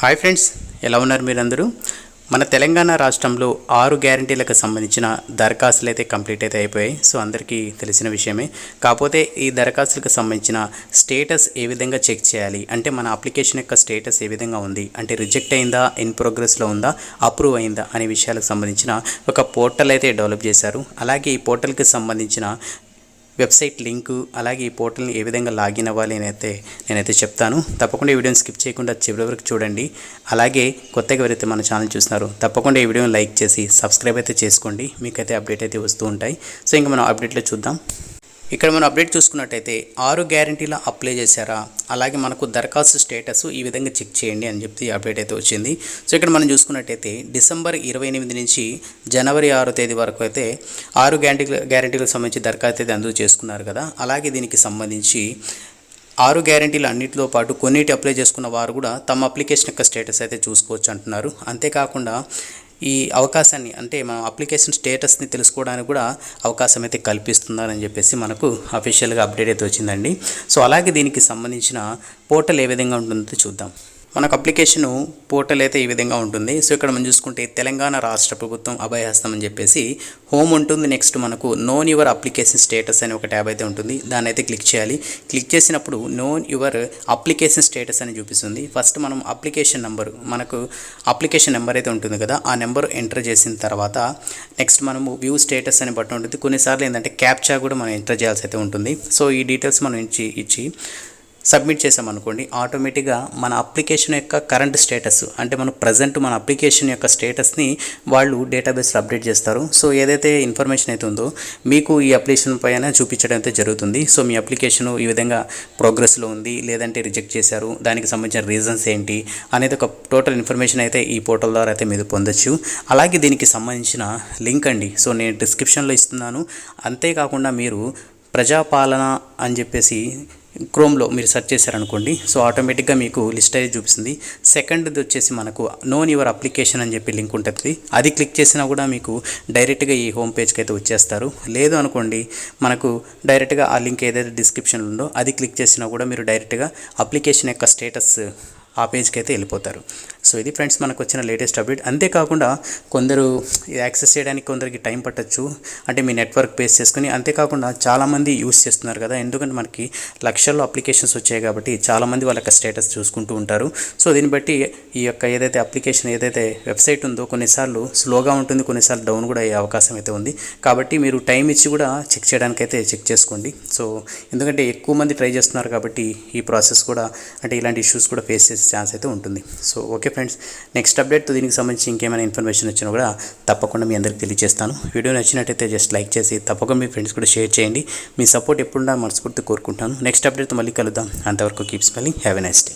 Hi friends ఎలా ఉన్నారు మీరందరూ? మన తెలంగాణ రాష్ట్రంలో ఆరు గ్యారంటీలకు సంబంధించిన దరఖాస్తులు అయితే కంప్లీట్ అయితే అయిపోయాయి. సో అందరికీ తెలిసిన విషయమే. కాకపోతే ఈ దరఖాస్తులకు సంబంధించిన స్టేటస్ ఏ విధంగా చెక్ చేయాలి? అంటే మన అప్లికేషన్ యొక్క స్టేటస్ ఏ విధంగా ఉంది? అంటే రిజెక్ట్ అయిందా? ఇన్ ప్రోగ్రెస్లో ఉందా? అప్రూవ్ అయిందా? అనే విషయాలకు సంబంధించిన ఒక పోర్టల్ అయితే డెవలప్ చేశారు. అలాగే ఈ పోర్టల్కి సంబంధించిన వెబ్సైట్ లింకు అలాగే ఈ పోర్టల్ని ఏ విధంగా లాగిన్ అవ్వాలి అని అయితే నేనైతే చెప్తాను. తప్పకుండా ఈ వీడియోని స్కిప్ చేయకుండా చివరి వరకు చూడండి. అలాగే కొత్తగా ఎవరైతే మన ఛానల్ చూస్తున్నారో తప్పకుండా ఈ వీడియోని లైక్ చేసి సబ్స్క్రైబ్ అయితే చేసుకోండి. మీకైతే అప్డేట్ అయితే వస్తూ ఉంటాయి. సో ఇంకా మనం అప్డేట్లో చూద్దాం. ఇక్కడ మనం అప్డేట్ చూసుకున్నట్టయితే ఆరు గ్యారంటీల అప్లై చేశారా? అలాగే మనకు దరఖాస్తు స్టేటస్ ఈ విధంగా చెక్ చేయండి అని చెప్పి అప్డేట్ అయితే వచ్చింది. సో ఇక్కడ మనం చూసుకున్నట్టయితే డిసెంబర్ ఇరవై ఎనిమిది నుంచి జనవరి ఆరో తేదీ వరకు అయితే ఆరు గ్యారంటీ గ్యారంటీలకు సంబంధించి దరఖాస్తు అయితే అందరూ చేసుకున్నారు కదా. అలాగే దీనికి సంబంధించి ఆరు గ్యారంటీలు అన్నింటితో పాటు కొన్నిటి అప్లై చేసుకున్న వారు కూడా తమ అప్లికేషన్ యొక్క స్టేటస్ అయితే చూసుకోవచ్చు అంటున్నారు. అంతేకాకుండా ఈ అవకాశాన్ని అంటే మనం అప్లికేషన్ స్టేటస్ని తెలుసుకోవడానికి కూడా అవకాశం అయితే కల్పిస్తున్నారని చెప్పేసి మనకు అఫీషియల్గా అప్డేట్ అయితే వచ్చిందండి. సో అలాగే దీనికి సంబంధించిన పోర్టల్ ఏ విధంగా ఉంటుందో చూద్దాం. మనకు అప్లికేషన్ పోర్టల్ అయితే ఈ విధంగా ఉంటుంది. సో ఇక్కడ మనం చూసుకుంటే తెలంగాణ రాష్ట్ర ప్రభుత్వం అభయహస్తం అని చెప్పేసి హోమ్ ఉంటుంది. నెక్స్ట్ మనకు నోన్ యువర్ అప్లికేషన్ స్టేటస్ అని ఒక ట్యాబ్ అయితే ఉంటుంది. దాన్ని అయితే క్లిక్ చేయాలి. క్లిక్ చేసినప్పుడు నోన్ యువర్ అప్లికేషన్ స్టేటస్ అని చూపిస్తుంది. ఫస్ట్ మనం అప్లికేషన్ నెంబరు మనకు అప్లికేషన్ నెంబర్ అయితే ఉంటుంది కదా ఆ నెంబర్ ఎంటర్ చేసిన తర్వాత నెక్స్ట్ మనము వ్యూ స్టేటస్ అని బట్టి ఉంటుంది. కొన్నిసార్లు ఏంటంటే క్యాప్చా కూడా మనం ఎంటర్ చేయాల్సి అయితే ఉంటుంది. సో ఈ డీటెయిల్స్ మనం ఇచ్చి ఇచ్చి సబ్మిట్ చేసామనుకోండి ఆటోమేటిక్గా మన అప్లికేషన్ యొక్క కరెంట్ స్టేటస్ అంటే మన ప్రజెంట్ మన అప్లికేషన్ యొక్క స్టేటస్ని వాళ్ళు డేటాబేస్లో అప్డేట్ చేస్తారు. సో ఏదైతే ఇన్ఫర్మేషన్ అయితే ఉందో మీకు ఈ అప్లికేషన్ పైన చూపించడం అయితే జరుగుతుంది. సో మీ అప్లికేషన్ ఈ విధంగా ప్రోగ్రెస్లో ఉంది లేదంటే రిజెక్ట్ చేశారు దానికి సంబంధించిన రీజన్స్ ఏంటి అనేది ఒక టోటల్ ఇన్ఫర్మేషన్ అయితే ఈ పోర్టల్ ద్వారా అయితే మీరు పొందొచ్చు. అలాగే దీనికి సంబంధించిన లింక్ అండి సో నేను డిస్క్రిప్షన్లో ఇస్తున్నాను. అంతేకాకుండా మీరు ప్రజాపాలన అని చెప్పేసి క్రోమ్లో మీరు సెర్చ్ చేశారనుకోండి సో ఆటోమేటిక్గా మీకు లిస్ట్ అయితే చూపిస్తుంది. సెకండ్ది వచ్చేసి మనకు నోన్ యువర్ అప్లికేషన్ అని చెప్పి లింక్ ఉంటుంది. అది క్లిక్ చేసినా కూడా మీకు డైరెక్ట్గా ఈ హోమ్ పేజ్కి అయితే వచ్చేస్తారు. లేదు అనుకోండి మనకు డైరెక్ట్గా ఆ లింక్ ఏదైతే డిస్క్రిప్షన్ ఉందో అది క్లిక్ చేసినా కూడా మీరు డైరెక్ట్గా అప్లికేషన్ యొక్క స్టేటస్ ఆ పేజ్కి అయితే వెళ్ళిపోతారు. సో ఇది ఫ్రెండ్స్ మనకు వచ్చిన లేటెస్ట్ అప్డేట్. అంతేకాకుండా కొందరు యాక్సెస్ చేయడానికి కొందరికి టైం పట్టచ్చు. అంటే మీ నెట్వర్క్ బేస్ చేసుకుని అంతేకాకుండా చాలామంది యూస్ చేస్తున్నారు కదా. ఎందుకంటే మనకి లక్షల్లో అప్లికేషన్స్ వచ్చాయి కాబట్టి చాలామంది వాళ్ళ స్టేటస్ చూసుకుంటూ ఉంటారు. సో దీన్ని బట్టి ఈ యొక్క ఏదైతే అప్లికేషన్ ఏదైతే వెబ్సైట్ ఉందో కొన్నిసార్లు స్లోగా ఉంటుంది కొన్నిసార్లు డౌన్ కూడా అయ్యే అవకాశం అయితే ఉంది. కాబట్టి మీరు టైం ఇచ్చి కూడా చెక్ చేయడానికైతే చెక్ చేసుకోండి. సో ఎందుకంటే ఎక్కువ మంది ట్రై చేస్తున్నారు కాబట్టి ఈ ప్రాసెస్ కూడా అంటే ఇలాంటి ఇష్యూస్ కూడా ఫేస్ చేసి ఛాన్స్ అయితే ఉంటుంది. So okay friends next update దీనికి సంబంధించి ఇంకేమైనా ఇన్ఫర్మేషన్ వచ్చినా కూడా తప్పకుండా మీ అందరికి తెలియజేస్తాను. వీడియో నచ్చినట్టయితే జస్ట్ లైక్ చేసి తప్పకుండా మీ ఫ్రెండ్స్ కూడా షేర్ చేయండి. మీ సపోర్ట్ ఎప్పుడున్నా మనస్ఫూర్తి కోరుకుంటాను. నెక్స్ట్ అప్డేట్తో మళ్ళీ కలుద్దాం. అంతవరకు keep smiling have a nice day